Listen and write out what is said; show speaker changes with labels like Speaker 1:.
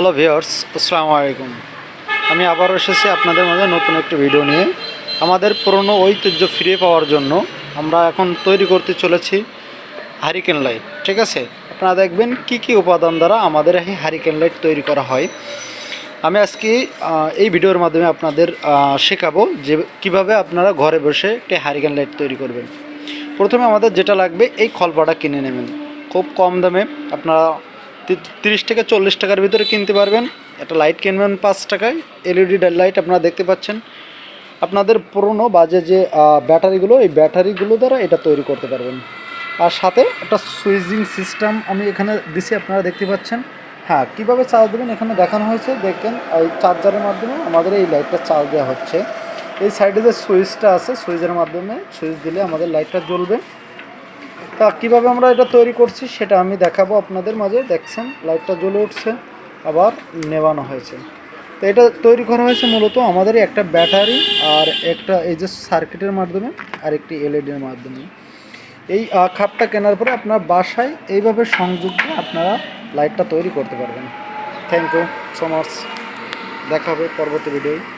Speaker 1: Hello viewers আসসালামু আলাইকুম। আমি আবারও এসেছি আপনাদের মাঝে নতুন একটি ভিডিও নিয়ে। আমাদের পুরনো ঐতিহ্য ফিরে পাওয়ার জন্য আমরা এখন তৈরি করতে চলেছি হারিকেন লাইট ঠিক আছে? আপনারা দেখবেন কি কি উপাদান দ্বারা আমাদের এই হারিকেন লাইট তৈরি করা হয়। আমি আজকে এই ভিডিওর মাধ্যমে আপনাদের শেখাবো যে কীভাবে আপনারা ঘরে বসে একটি হারিকেন লাইট তৈরি করবেন। প্রথমে আমাদের যেটা লাগবে এই খলপাটা কিনে নেবেন। খুব কম দামে আপনারা তিরিশ থেকে চল্লিশ টাকার ভিতরে কিনতে পারবেন। একটা লাইট কিনবেন পাঁচ টাকায়। এলইডি লাইট আপনারা দেখতে পাচ্ছেন। আপনাদের পুরনো বাজে যে ব্যাটারিগুলো, এই ব্যাটারিগুলো দ্বারা এটা তৈরি করতে পারবেন। আর সাথে একটা সুইচিং সিস্টেম আমি এখানে দিছি, আপনারা দেখতে পাচ্ছেন। হ্যাঁ কীভাবে চার্জ দেবেন এখানে দেখানো হয়েছে। দেখেন, এই চার্জারের মাধ্যমে আমাদের এই লাইটটা চার্জ দেওয়া হচ্ছে। এই সাইডে যে সুইচটা আছে সুইচের মাধ্যমে সুইচ দিলে আমাদের লাইটটা জ্বলবে। তা কীভাবে আমরা এটা তৈরি করছি সেটা আমি দেখাবো আপনাদের মাঝে। দেখছেন, লাইটটা জ্বলে উঠছে, আবার নেবানো হয়েছে। তো এটা তৈরি করা হয়েছে মূলত আমাদের একটা ব্যাটারি আর একটা এই যে সার্কিটের মাধ্যমে আর একটি এলইডির মাধ্যমে। এই খাপটা কেনার পরে আপনার বাসায় এইভাবে সংযোগ দিয়ে আপনারা লাইটটা তৈরি করতে পারবেন। থ্যাংক ইউ সো মাচ দেখা হবে পরবর্তী ভিডিও